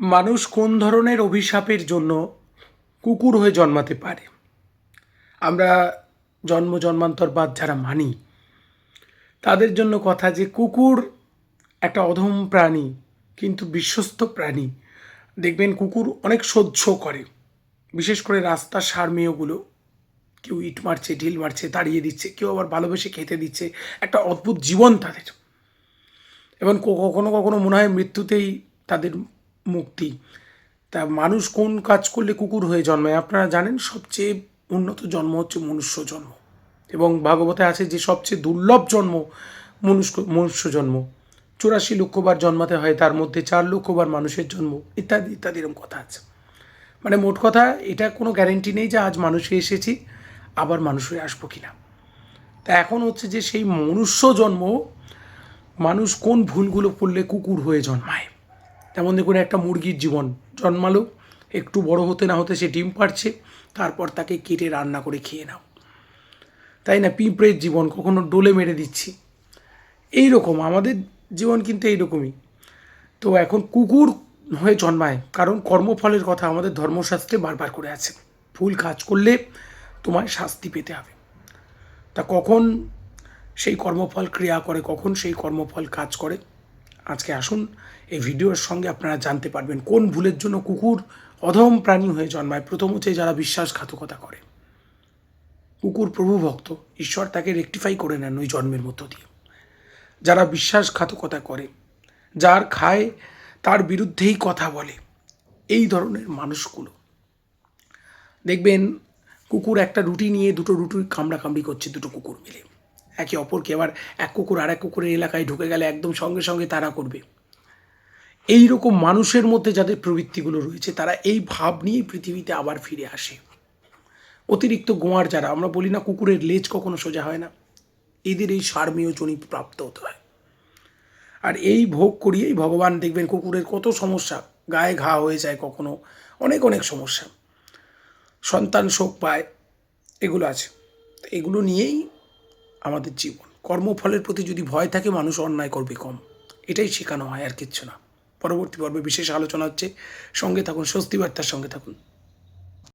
মানুষ কোন ধরনের অভিশাপের জন্য কুকুর হয়ে জন্মাতে পারে? আমরা জন্ম, জন্মান্তর বাদ যারা মানি, তাদের জন্য কথা যে কুকুর একটা অধম প্রাণী, কিন্তু বিশ্বস্ত প্রাণী। দেখবেন কুকুর অনেক সহ্য করে। বিশেষ করে রাস্তার সারমেয়গুলো কেউ ইট মারছে, ঢিল মারছে, তাড়িয়ে দিচ্ছে, কেউ আবার ভালোবেসে খেতে দিচ্ছে। একটা অদ্ভুত জীবন তাদের। এবং কখনো কখনো মনে হয় মৃত্যুতেই তাদের মুক্তি। তা মানুষ কোন কাজ করলে কুকুর হয়ে জন্মায়? আপনারা জানেন, সবচেয়ে উন্নত জন্ম হচ্ছে মনুষ্য জন্ম। এবং ভাগবতে আছে যে সবচেয়ে দুর্লভ জন্ম মনুষ্য মনুষ্য জন্ম। চুরাশি লক্ষবার জন্মাতে হয়, তার মধ্যে চার লক্ষবার মানুষের জন্ম, ইত্যাদি ইত্যাদি এরকম কথা আছে। মানে মোট কথা, এটা কোনো গ্যারেন্টি নেই যে আজ মানুষে এসেছি, আবার মানুষ হয়ে আসব কিনা। তা এখন হচ্ছে যে সেই মনুষ্য জন্ম, মানুষ কোন ভুলগুলো করলে কুকুর হয়ে জন্মায়? যেমন দেখুন একটা মুরগির জীবন জন্মালো। একটু বড় হতে না হতে সে ডিম পাড়ছে তারপর তাকে কেটে রান্না করে খেয়ে নাও। তাই না, পিঁপড়ের জীবন, কখনো ডোলে মেরে দিচ্ছি। এই রকম আমাদের জীবন কিন্তু এইরকমই। তো এখন কুকুর হয়ে জন্মায়, কারণ কর্মফলের কথা আমাদের ধর্মশাস্ত্রে বারবার করে আছে। ভুল কাজ করলে তোমায় শাস্তি পেতে হবে। তা কখন সেই কর্মফল ক্রিয়া করে, কখন সেই কর্মফল কাজ করে? আজকে আসুন, এই ভিডিওর সঙ্গে আপনারা জানতে পারবেন কোন ভুলের জন্য কুকুর অধম প্রাণী হয়ে জন্মায়। প্রথম হচ্ছে যারা বিশ্বাসঘাতকতা করে। কুকুর প্রভু ভক্ত ঈশ্বর তাকে রেকটিফাই করে নেন ওই জন্মের মধ্য দিয়ে। যারা বিশ্বাসঘাতকতা করে, যার খায়, তার বিরুদ্ধেই কথা বলে, এই ধরনের মানুষগুলো। দেখবেন, কুকুর একটা রুটি নিয়ে দুটো রুটি কামড়াকামড়ি করছে দুটো কুকুর মিলে। একে অপরকে আবার এক কুকুর আর এক কুকুরের এলাকায় ঢুকে গেলে একদম সঙ্গে সঙ্গে তারা করবে। এই রকম মানুষের মধ্যে যাদের প্রবৃত্তিগুলো রয়েছে, তারা এই ভাব নিয়েই পৃথিবীতে আবার ফিরে আসে। অতিরিক্ত গোয়ার যারা, আমরা বলি না কুকুরের লেজ কখনো সোজা হয় না। এদের এই সার্মীয় জনিত প্রাপ্ত হতে হয়। আর এই ভোগ করিয়েই ভগবান দেখবেন কুকুরের কত সমস্যা। গায়ে ঘা হয়ে যায় কখনো, অনেক অনেক সমস্যা। সন্তান শোক পায়, এগুলো আছে। এগুলো নিয়েই আমাদের জীবন। কর্মফলের প্রতি যদি ভয় থাকে, মানুষ অন্যায় করবে কম। এটাই শেখানো হয় আর কিচ্ছু না। পরবর্তী পর্বে বিশেষ আলোচনা হচ্ছে। সঙ্গে থাকুন স্বস্তি বার্তার সঙ্গে থাকুন।